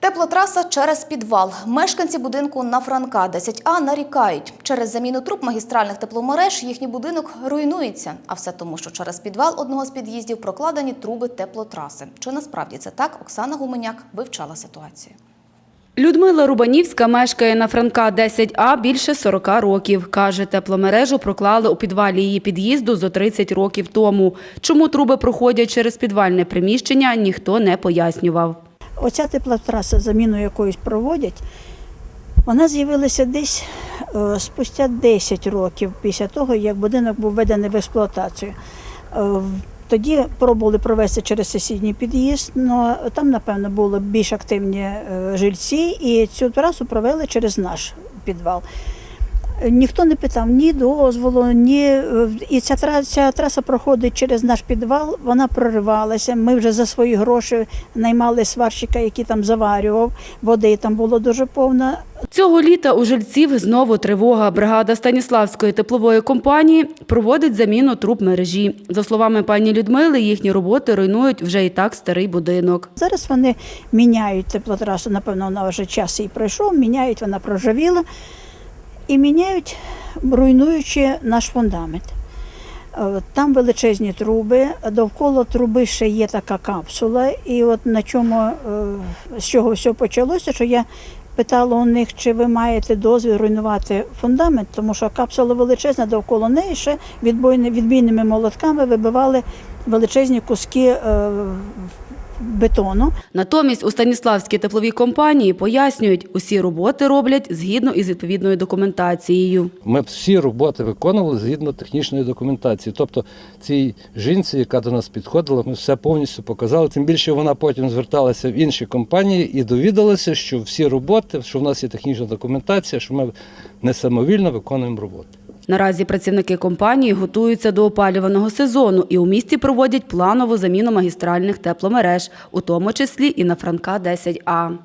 Теплотраса через підвал. Мешканці будинку на Франка 10А нарікають. Через заміну труб магістральних тепломереж їхній будинок руйнується. А все тому, що через підвал одного з під'їздів прокладені труби теплотраси. Чи насправді це так? Оксана Гуменяк вивчала ситуацію. Людмила Рубанівська мешкає на Франка 10А більше 40 років. Каже, тепломережу проклали у підвалі її під'їзду зо 30 років тому. Чому труби проходять через підвальне приміщення, ніхто не пояснював. Оця теплотраса, заміну якоїсь проводять, вона з'явилася десь е, спустя 10 років після того, як будинок був введений в експлуатацію. Е, Тоді пробували провести через сусідній під'їзд, але там, напевно, були більш активні е, жильці, і цю трасу провели через наш підвал. Ніхто не питав ні дозволу, ні е, і ця траса, ця траса проходить через наш підвал. Вона проривалася. Ми вже за свої гроші наймали сварщика, який там заварював. Води там було дуже повно. Цього літа у жильців знову тривога. Бригада Станіславської теплової компанії проводить заміну труб мережі. За словами пані Людмили, їхні роботи руйнують вже і так старий будинок. Зараз вони міняють теплотрасу. Напевно, вона вже час і пройшов. Міняють, вона прожавіла і міняють, руйнуючи наш фундамент. Е, Там величезні труби, довкола труби ще є така капсула. І от на чому е, з чого все почалося, що я питала у них, чи ви маєте дозвіл руйнувати фундамент, тому що капсула величезна, довкола неї ще відбійними молотками вибивали величезні куски е, бетону. Натомість у Станіславській тепловій компанії пояснюють, усі роботи роблять згідно із відповідною документацією. Ми всі роботи виконували згідно технічної документації. Тобто цій жінці, яка до нас підходила, ми все повністю показали. Тим більше вона потім зверталася в інші компанії і довідалася, що всі роботи, що в нас є технічна документація, що ми не самовільно виконуємо роботи. Наразі працівники компанії готуються до опалюваного сезону і у місті проводять планову заміну магістральних тепломереж, у тому числі і на Франка 10А.